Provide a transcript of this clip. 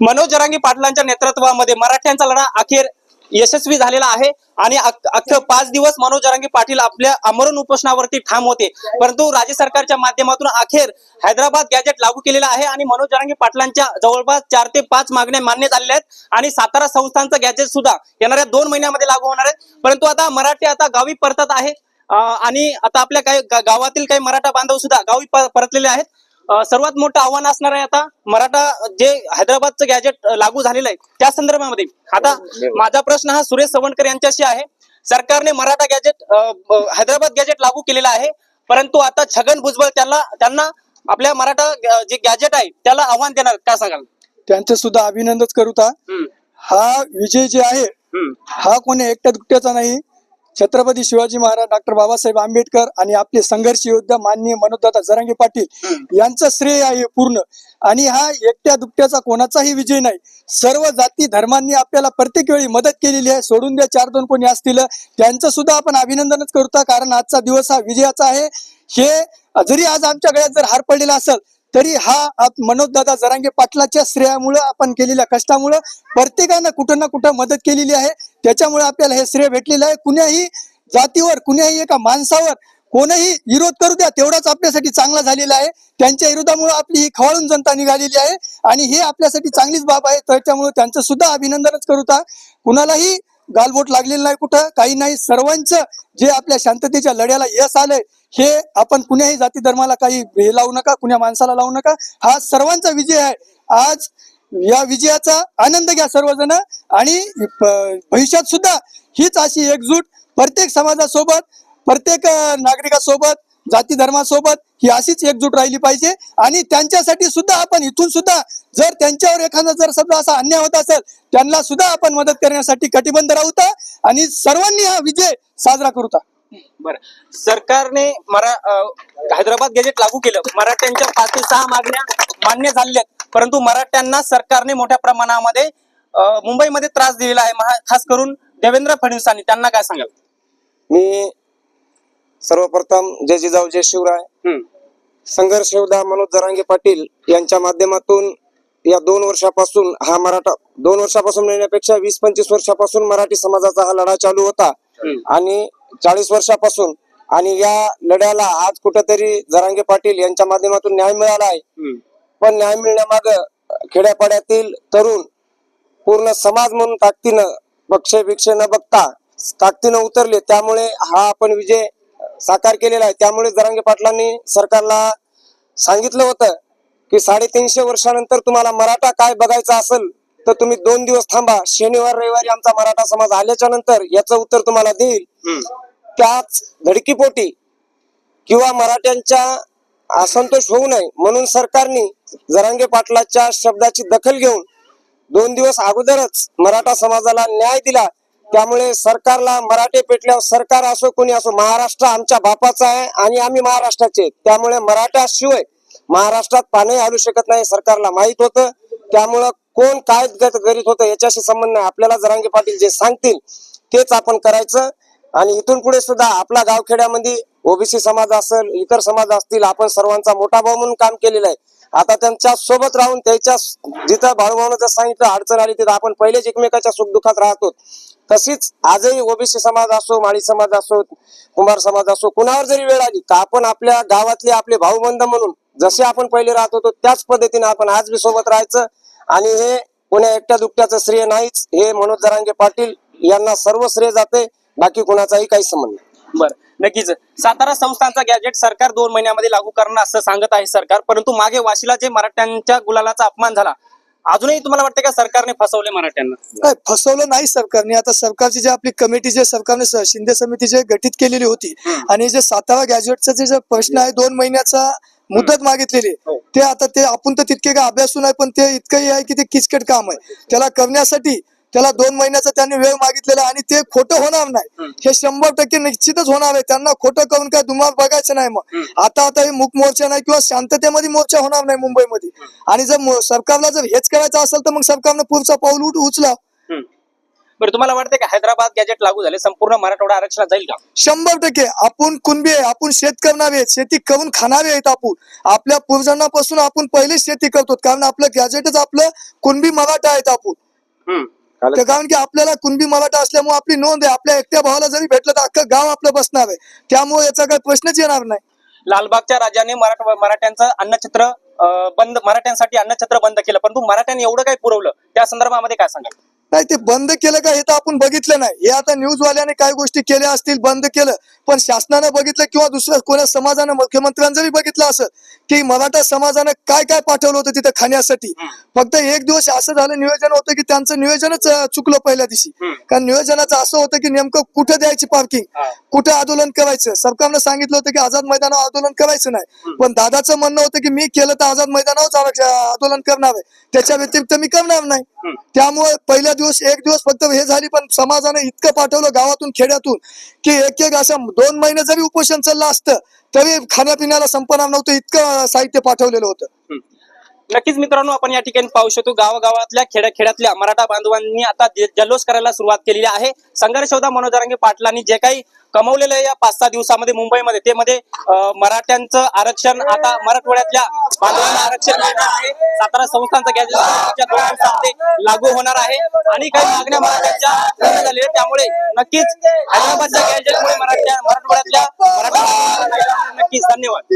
मनोज जरांगी पाटलांच्या नेतृत्वामध्ये मराठ्यांचा लढा अखेर यशस्वी झालेला आहे. आणि अख्ख पाच दिवस मनोज जरांगी पाटील आपल्या आमरण उपोषणावरती ठाम होते. परंतु राज्य सरकारच्या माध्यमातून अखेर हैदराबाद गॅजेट लागू केलेलं आहे आणि मनोज जरांगी पाटलांच्या जवळपास चार ते पाच मागण्या मान्य झालेल्या आहेत. आणि सातारा संस्थांचं गॅजेट सुद्धा येणाऱ्या दोन महिन्यामध्ये लागू होणार आहे. परंतु आता मराठी आता गावी परतत आहे. आणि आता आपल्या काही गावातील काही मराठा बांधव सुद्धा गावी परतलेले आहेत. सर्वात मोठं आव्हान असणार आहे आता मराठा जे हैदराबादचं गॅजेट लागू झालेलं आहे त्या संदर्भामध्ये. आता माझा प्रश्न हा सुरेश सवणकर यांच्याशी आहे. सरकारने मराठा गॅजेट हैदराबाद गॅजेट लागू केलेलं आहे परंतु आता छगन भुजबळ त्यांना त्यांना आपल्या मराठा जे गॅजेट आहे त्याला आव्हान देणार काय सांगाल? त्यांचे सुद्धा अभिनंदन करूता हम्म, हा विजय जे आहे हा कोणी एकट्या दुकट्याचा नाही. छत्रपती शिवाजी महाराज डॉक्टर बाबासाहेब आंबेडकर आणि आपले संघर्ष योद्धा माननीय मनोजदादा जरांगे पाटील. यांचं श्रेय आहे पूर्ण. आणि हा एकट्या दुकट्याचा कोणाचाही विजय नाही. सर्व जाती धर्मांनी आपल्याला प्रत्येक वेळी मदत केलेली आहे. सोडून द्या चार दोन कोणी असतील. त्यांचं सुद्धा आपण अभिनंदनच करतो. कारण आजचा दिवस हा विजयाचा आहे. हे जरी आज आमच्या गळ्यात जर हार पडलेला असेल तरी हा मनोजदादा जरांगे पाटलाच्या श्रेयामुळं आपण केलेल्या कष्टामुळं प्रत्येकानं कुठं ना कुठं मदत केलेली आहे. त्याच्यामुळे आपल्याला हे श्रेय भेटलेलं आहे. कुण्याही जातीवर कुण्याही एका माणसावर कोणही विरोध करू द्या तेवढाच आपल्यासाठी चांगला झालेला आहे. त्यांच्या विरोधामुळे आपली ही खवळून जनता निघालेली आहे. आणि हे आपल्यासाठी चांगलीच बाब आहे. त्याच्यामुळे त्यांचं सुद्धा अभिनंदनच करूता कुणालाही गालबोट लागलेलं नाही कुठं काही नाही. सर्वांचं जे आपल्या शांततेच्या लढ्याला यश आलंय हे आपण कुण्याही जाती धर्माला काही हे लावू नका कुण्या माणसाला लावू नका. हा सर्वांचा विजय आहे. आज या विजयाचा आनंद घ्या सर्वजण आणि भविष्यात सुद्धा हीच अशी एकजूट प्रत्येक समाजासोबत प्रत्येक नागरिकासोबत जाती धर्मासोबत ही अशीच एकजूट राहिली पाहिजे. आणि त्यांच्यासाठी सुद्धा आपण इथून सुद्धा जर त्यांच्यावर एखादा जर समजा असा अन्याय होत असेल त्यांना सुद्धा आपण मदत करण्यासाठी कटिबंध राहूता आणि सर्वांनी हा विजय साजरा करूता बरं. सरकारने मरा अं, हैदराबाद गॅजेट लागू केलं. मराठ्यांच्या पाच ते सहा मागण्या मान्य झालेल्या आहेत. परंतु मराठ्यांना सरकारने मोठ्या प्रमाणामध्ये मुंबईमध्ये त्रास दिलेला आहे. खास करून देवेंद्र फडणवीसांनी. त्यांना काय सांगाल? मी सर्वप्रथम जय जिजाऊ जय शिवराय. संघर्ष योद्धा मनोज जरांगे पाटील यांच्या माध्यमातून या दोन वर्षापासून हा मराठा दोन वर्षापासून म्हणण्यापेक्षा वीस पंचवीस वर्षापासून मराठी समाजाचा हा लढा चालू होता. आणि चाळीस वर्षापासून आणि या लढ्याला आज कुठेतरी जरांगे पाटील यांच्या माध्यमातून न्याय मिळाला आहे. पण न्याय मिळण्यामाग खेड्यापाड्यातील तरुण पूर्ण समाज म्हणून ताकदीनं पक्ष भिक्ष न बघता ताकदीनं उतरले. त्यामुळे हा आपण विजय साकार केलेला आहे. त्यामुळे जरांगे पाटलांनी सरकारला सांगितलं होतं की साडेतीनशे वर्षानंतर तुम्हाला मराठा काय बघायचा असेल तर तुम्ही दोन दिवस थांबा. शनिवार रविवारी आमचा मराठा समाज आल्याच्यानंतर याचं उत्तर तुम्हाला देईल. त्याच धडकीपोटी किंवा मराठ्यांच्या असंतोष होऊ नये म्हणून सरकारने जरांगे पाटलाच्या शब्दाची दखल घेऊन दोन दिवस अगोदरच मराठा समाजाला न्याय दिला. त्यामुळे सरकारला मराठे पेटल्यावर सरकार असो कोणी असो महाराष्ट्र आमच्या बापाचा आहे आणि आम्ही महाराष्ट्राचे त्यामुळे मराठ्याशिवाय महाराष्ट्रात पाणी हलू शकत नाही सरकारला माहीत होतं. त्यामुळं कोण काय करीत होतं याच्याशी संबंध नाही. आपल्याला जरांगे पाटील जे सांगतील तेच आपण करायचं. आणि इथून पुढे सुद्धा आपला गावखेड्यामध्ये ओबीसी समाज असेल इतर समाज असतील आपण सर्वांचा मोठा भाऊ म्हणून काम केलेलं आहे. आता त्यांच्यासोबत राहून त्याच्या जिथं भाऊभावनं जर सांगितलं अडचण आली तिथं आपण पहिलेच एकमेकाच्या सुखदुःखात राहतो. तशीच आजही ओबीसी समाज असो माळी समाज असो कुंभार समाज असो कुणावर जरी वेळ आली तर आपण आपल्या गावातले आपले भाऊबंध म्हणून जसे आपण पहिले राहत होतो त्याच पद्धतीने आपण आज बी सोबत राहायचं. आणि हे कोण्या एकट्या दुकट्याचं श्रेय नाहीच. हे मनोज जरांगे पाटील यांना सर्व श्रेय जाते. बाकी कुणाचाही काही संबंध नाही. बरं. नक्कीच. सातारा संस्थांचा गॅजेट सरकार दोन महिन्यामध्ये लागू करणार असं सांगत आहे सरकार. परंतु मागे वाशीला जे मराठ्यांच्या गुलालाचा अपमान झाला अजूनही तुम्हाला वाटतं का सरकारने फसवले मराठ्यांना? नाही फसवलं नाही सरकारने. आता सरकारची जे आपली कमिटी जे सरकारने शिंदे समिती जे गठीत केलेली होती आणि जे सातारा गॅजेटचा जे प्रश्न आहे दोन महिन्याचा मुदत मागितलेली हो. ते आता ते आपण तर तितके काय अभ्यासू नाही पण ते इतकंही आहे की ते किचकट काम आहे. त्याला करण्यासाठी त्याला दोन महिन्याचा त्यांनी वेळ मागितलेला आणि ते खोटं होणार नाही. हे शंभर टक्के निश्चितच होणार आहे. त्यांना खोटं करून काय दुमार बघायचं नाही मग. आता आता हे मुक मोर्चा नाही किंवा शांततेमध्ये मोर्चा होणार नाही मुंबईमध्ये. आणि जर सरकारला जर हेच करायचं असेल तर मग सरकारनं पुढचा पाऊल उठ उचला. बरं तुम्हाला वाटतं का हैदराबाद गॅजेट लागू झाले संपूर्ण मराठवाडा आरक्षणात जाईल का? शंभर टक्के. आपण कुणबी आहे आपण शेत करणारे आहेत. शेती करून खाणारे आहेत आपण. आपल्या पूर्वजांपासून आपण पहिलेच शेती करतो. कारण आपलं गॅजेटच आपलं कुणबी मराठा आहेत आपण. हम्म. तर कारण की आपल्याला कुणबी मराठा असल्यामुळे आपली नोंद आहे. आपल्या एकट्या भावाला जरी भेटलं तर अख्खं गाव आपलं बसणार आहे. त्यामुळे याचा काही प्रश्नच येणार नाही. लालबागच्या राजाने मराठा मराठ्यांचं अन्नछत्र बंद मराठ्यांसाठी अन्नछत्र बंद केलं. परंतु मराठ्यांनी एवढं काय पुरवलं. त्या संदर्भामध्ये काय सांगाल? नाही ते बंद केलं का हे तर आपण बघितलं नाही. हे आता न्यूज वाल्याने काही गोष्टी केल्या असतील बंद केलं. पण शासनानं बघितलं किंवा दुसऱ्या कोणा समाजानं मुख्यमंत्र्यांनी जरी बघितलं असं की मराठा समाजानं काय काय पाठवलं होतं तिथं खाण्यासाठी. फक्त एक दिवस असं झालं नियोजन होतं की त्यांचं नियोजनच चुकलं पहिल्या दिवशी. कारण नियोजनाचं असं होतं की नेमकं कुठं द्यायची पार्किंग. कुठं आंदोलन करायचं? सरकारनं सांगितलं होतं की आझाद मैदानावर आंदोलन करायचं नाही. पण दादाचं म्हणणं होतं की मी केलं तर आझाद मैदानावरच आरक्ष- आंदोलन करणार आहे. त्याच्या व्यतिरिक्त मी करणार नाही. त्यामुळे पहिल्या दिवस एक दिवस फक्त हे झाली पण समाजाने इतकं पाठवलं गावातून खेड्यातून की एक एक असं दोन महिने जरी उपोषण चाललं असतं तरी खाण्यापिण्याला संपणार नव्हतं इतकं साहित्य पाठवलेलं होतं. नक्कीच मित्रांनो आपण या ठिकाणी पाहू शकतो गावागावातल्या खेड्या खेड्यातल्या मराठा बांधवांनी आता जल्लोष करायला सुरुवात केलेली आहे. संघर्ष होता मनोज पाटलांनी जे काही कमवलेलं या पाच सहा दिवसामध्ये मुंबईमध्ये ते मध्ये मराठ्यांचं आरक्षण आता मराठवाड्यातल्या बांधवांना आरक्षण आहे. सातारा संस्थांचं गॅजेट दोन दिवसामध्ये लागू होणार आहे. आणि काही मागण्या मराठ्यांच्या झाले झालेल्या त्यामुळे नक्कीच हैदराबादच्या गॅजेटमुळे मराठ्या मराठवाड्यातल्या मराठा नक्कीच धन्यवाद.